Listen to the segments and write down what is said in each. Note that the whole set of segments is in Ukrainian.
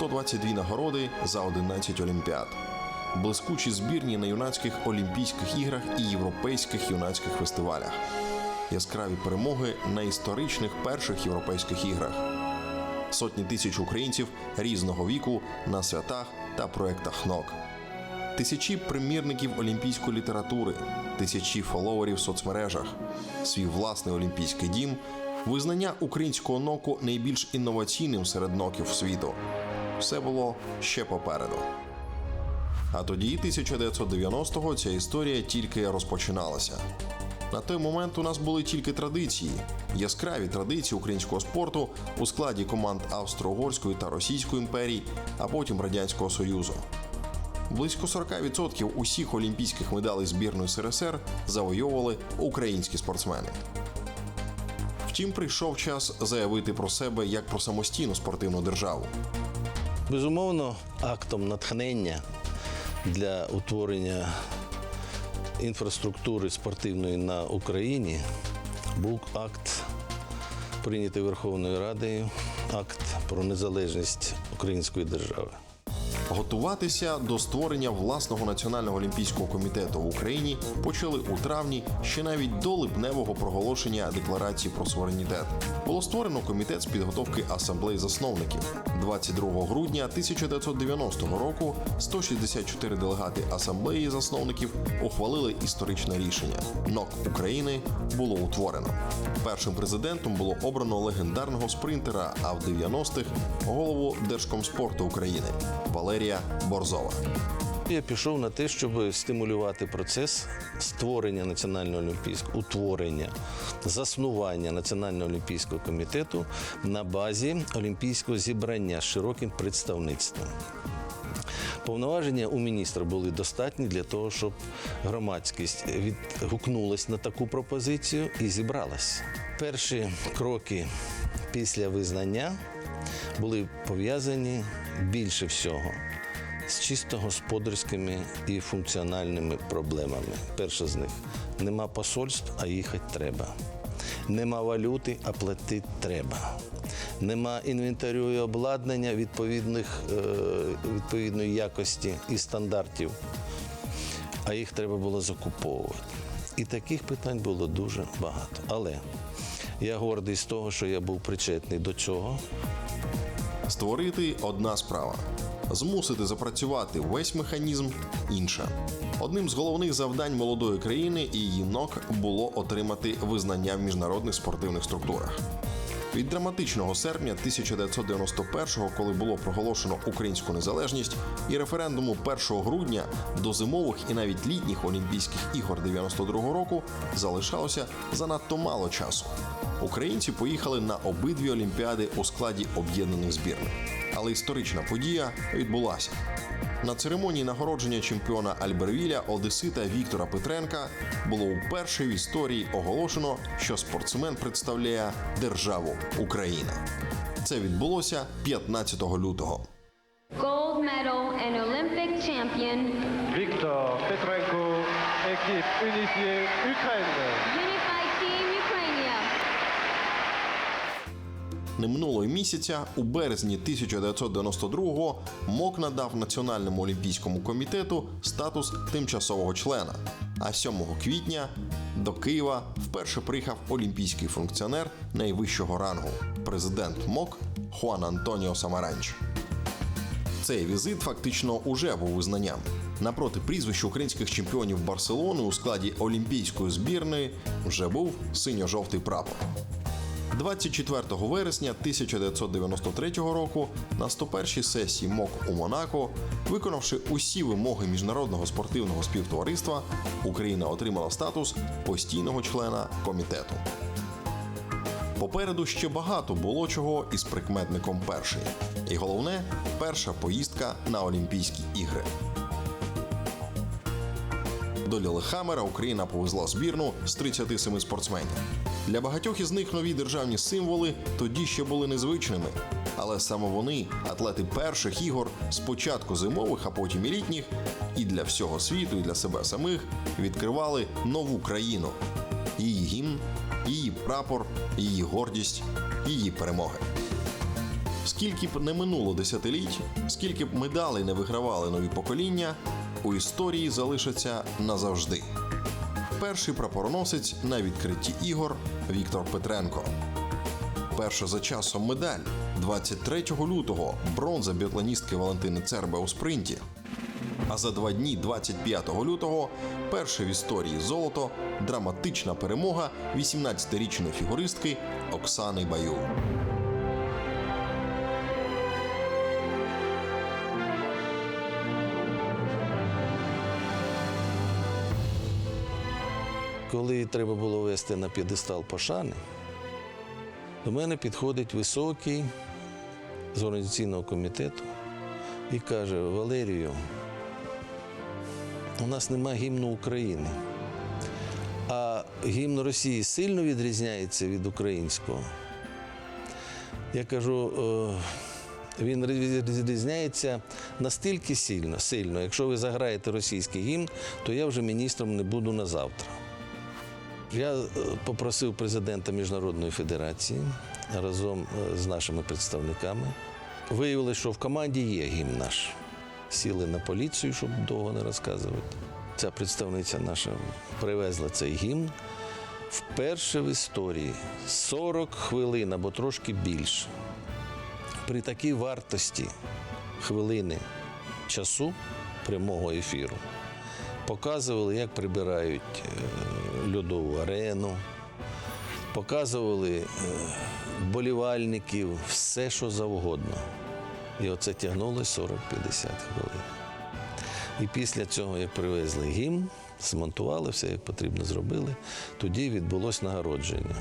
122 нагороди за 11 олімпіад. Блискучі збірні на юнацьких Олімпійських іграх і європейських юнацьких фестивалях. Яскраві перемоги на історичних перших європейських іграх. Сотні тисяч українців різного віку на святах та проектах НОК. Тисячі примірників олімпійської літератури, тисячі фоловерів в соцмережах, свій власний олімпійський дім, визнання українського ноку найбільш інноваційним серед ноків світу. Все було ще попереду. А тоді, 1990-го, ця історія тільки розпочиналася. На той момент у нас були тільки традиції, яскраві традиції українського спорту у складі команд Австро-Угорської та Російської імперій, а потім Радянського Союзу. Близько 40% усіх олімпійських медалей збірної СРСР завойовували українські спортсмени. Втім, прийшов час заявити про себе як про самостійну спортивну державу. Безумовно, актом натхнення для утворення інфраструктури спортивної на Україні був акт, прийнятий Верховною Радою, акт про незалежність української держави. Готуватися до створення власного національного олімпійського комітету в Україні почали у травні ще навіть до липневого проголошення декларації про суверенітет. Було створено комітет з підготовки асамблеї засновників. 22 грудня 1990 року 164 делегати асамблеї засновників ухвалили історичне рішення. НОК України було утворено. Першим президентом було обрано легендарного спринтера, а в 90-х голову Держкомспорту України Валерія Борзова. Я пішов на те, щоб стимулювати процес створення національного олімпійського утворення, заснування національного олімпійського комітету на базі олімпійського зібрання з широким представництвом. Повноваження у міністра були достатні для того, щоб громадськість відгукнулась на таку пропозицію і зібралась. Перші кроки після визнання були пов'язані більше всього з чисто господарськими і функціональними проблемами. Перша з них нема посольств, а їхати треба. Нема валюти, а платити треба. Нема інвентарю і обладнання відповідних, е, відповідної якості і стандартів, а їх треба було закуповувати. І таких питань було дуже багато. Але я гордий з того, що я був причетний до цього. Створити одна справа, змусити запрацювати весь механізм інша. Одним з головних завдань молодої країни і її НОК було отримати визнання в міжнародних спортивних структурах. Від драматичного серпня 1991-го, коли було проголошено українську незалежність, і референдуму 1 грудня до зимових і навіть літніх Олімпійських ігор 92-го року залишалося занадто мало часу. Українці поїхали на обидві олімпіади у складі об'єднаних збірних. Але історична подія відбулася. На церемонії нагородження чемпіона Альбервіля Одесита Віктора Петренка було вперше в історії оголошено, що спортсмен представляє державу Україна. Це відбулося 15 лютого. Gold medal and Olympic champion, Victor Petrenko, équipe unifiée Ukraine. Не минулого місяця, у березні 1992-го, МОК надав Національному олімпійському комітету статус тимчасового члена. А 7 квітня до Києва вперше приїхав олімпійський функціонер найвищого рангу президент МОК Хуан Антоніо Самаранч. Цей візит фактично уже був визнанням. Напроти прізвищ українських чемпіонів Барселони у складі олімпійської збірної вже був синьо-жовтий прапор. 24 вересня 1993 року на 101-й сесії МОК у Монако, виконавши усі вимоги міжнародного спортивного співтовариства, Україна отримала статус постійного члена комітету. Попереду ще багато було чого із прикметником перший. І головне перша поїздка на Олімпійські ігри. До Лілехамера Україна повезла збірну з 37 спортсменів. Для багатьох із них нові державні символи тоді ще були незвичними. Але саме вони, атлети перших ігор, спочатку зимових, а потім і літніх, і для всього світу, і для себе самих відкривали нову країну, її гімн, її прапор, її гордість, її перемоги. Скільки б не минуло десятиліть, скільки б медалей не вигравали нові покоління, у історії залишаться назавжди. Перший прапороносець на відкритті ігор Віктор Петренко. Перша за часом медаль 23 лютого бронза біатлоністки Валентини Цербе у спринті. А за два дні, 25 лютого, перше в історії золото, драматична перемога 18-річної фігуристки Оксани Баюл. Коли треба було вести на п'єдестал пошани, до мене підходить високий з організаційного комітету і каже: Валерію, у нас нема гімну України. А гімн Росії сильно відрізняється від українського. Я кажу, «Е, він відрізняється настільки сильно, сильно. Якщо ви заграєте російський гімн, то я вже міністром не буду на завтра. Я е, попросив президента Міжнародної федерації разом е, з нашими представниками. Виявилося, що в команді є гімн наш. Сіли на поліцію, щоб довго не розказувати. Ця представниця наша привезла цей гімн. Вперше в історії 40 хвилин або трошки більше. При такій вартості хвилини часу прямого ефіру показували, як прибирають е, льодову арену, показували е, болівальників, все, що завгодно. І оце тягнулося 40-50 хвилин. І після цього, як привезли гімн, змонтували все, як потрібно зробили, тоді відбулось нагородження.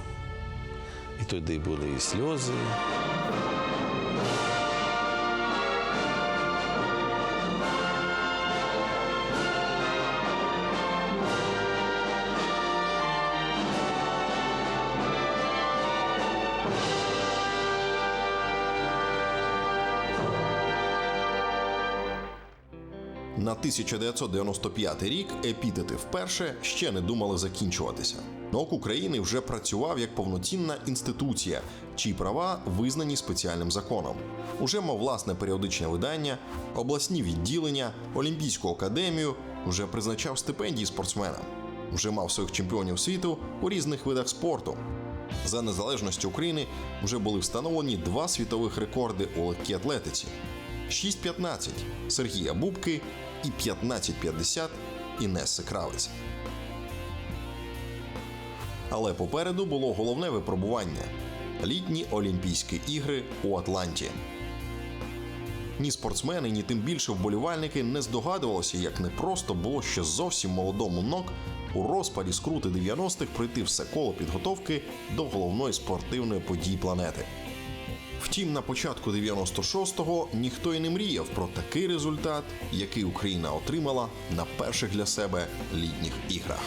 І тоді були і сльози. На 1995 рік епітети вперше ще не думали закінчуватися. НОК України вже працював як повноцінна інституція, чиї права визнані спеціальним законом. Уже мав власне періодичне видання, обласні відділення, Олімпійську академію, вже призначав стипендії спортсменам, вже мав своїх чемпіонів світу у різних видах спорту. За незалежністю України вже були встановлені два світових рекорди у легкій атлетиці: 6.15 Сергія Бубки і 15.50 Інеси Кравець. Але попереду було головне випробування літні Олімпійські ігри у Атланті. Ні спортсмени, ні тим більше вболівальники не здогадувалися, як непросто було ще зовсім молодому нок у розпаді скрути 90-х пройти все коло підготовки до головної спортивної події планети. Втім, на початку 96-го ніхто й не мріяв про такий результат, який Україна отримала на перших для себе літніх іграх.